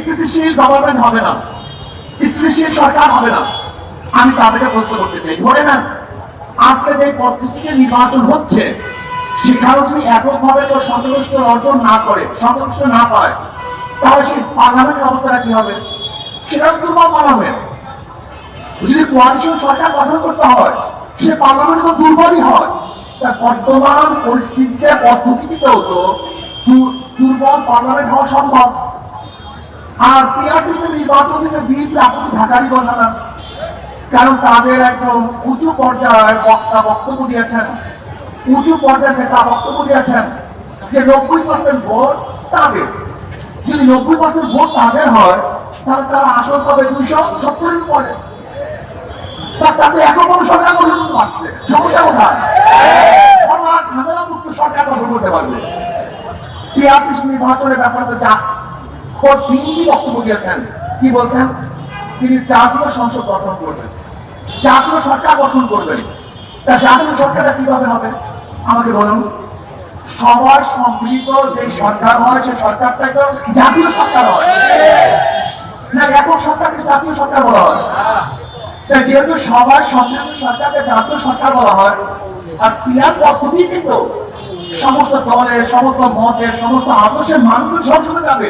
স্থিতিশীল গভর্নমেন্ট হবে না। স্থিতিশীল সরকার হবে না। আমি তাদেরকে প্রশ্ন করতে চাই। ধরে নেন, আজকে যে পদ্ধতিতে নির্বাচন হচ্ছে সেখানে যদি এককভাবে তো সন্তুষ্ট অর্জন না করে, সন্তুষ্ট না পায়, তাহলে সেই পার্লামেন্টের অবস্থাটা কি হবে? সেটা দুর্বল পার্লামেন্ট। যদি কোয়ালিশন সরকার গঠন করতে হয়, সে পার্লামেন্ট তো দুর্বলই হয়। তা বর্তমান পরিস্থিতিতে পদ্ধতিতেও তো দুর্বল পার্লামেন্ট হওয়া সম্ভব। আর পিয়ার সিস্টেম নির্বাচন থেকে বিএনপি আপত্তি থাকারই কথা না। কারণ তাদের একদম উঁচু পর্যায়ের বক্তা বক্তব্য দিয়েছেন। উঁচু পর্যায়ের নেতা বক্তব্য দিয়েছেন যে নব্বই পার্সেন্ট ভোট তাদের। যদি নব্বই পার্সেন্ট ভোট তাদের হয়, তাহলে তারা আসন পাবে দুইশো সত্তরের পরে তাতে এত বড় সরকার গঠন করতে পারছে সমস্যা কোথায়? ঝামেলা মুক্ত সরকার গঠন করতে পারবে। টিআরপিস নির্বাচনের ব্যাপারে তো যা তিনি বক্তব্য দিয়েছেন কি বলছেন? তিনি জাতীয় সংসদ গঠন করবেন। জাতীয় সরকার গঠন করবেন। তা জাতীয় সরকারটা কীভাবে হবে? আমাকে বলুন। সবার সম্মিলিত যে সরকার হয় সেই সরকারটা তো জাতীয় সরকার হয়। না একক সরকারকে জাতীয় সরকার বলা হয়। তা যেহেতু সবার সম্মিলিত সরকারকে জাতীয় সরকার বলা হয়, আর ক্রিয়ার পদ্ধতি কিন্তু সমস্ত দলের, সমস্ত মতের, সমস্ত আদর্শের মানুষ সংসদে যাবে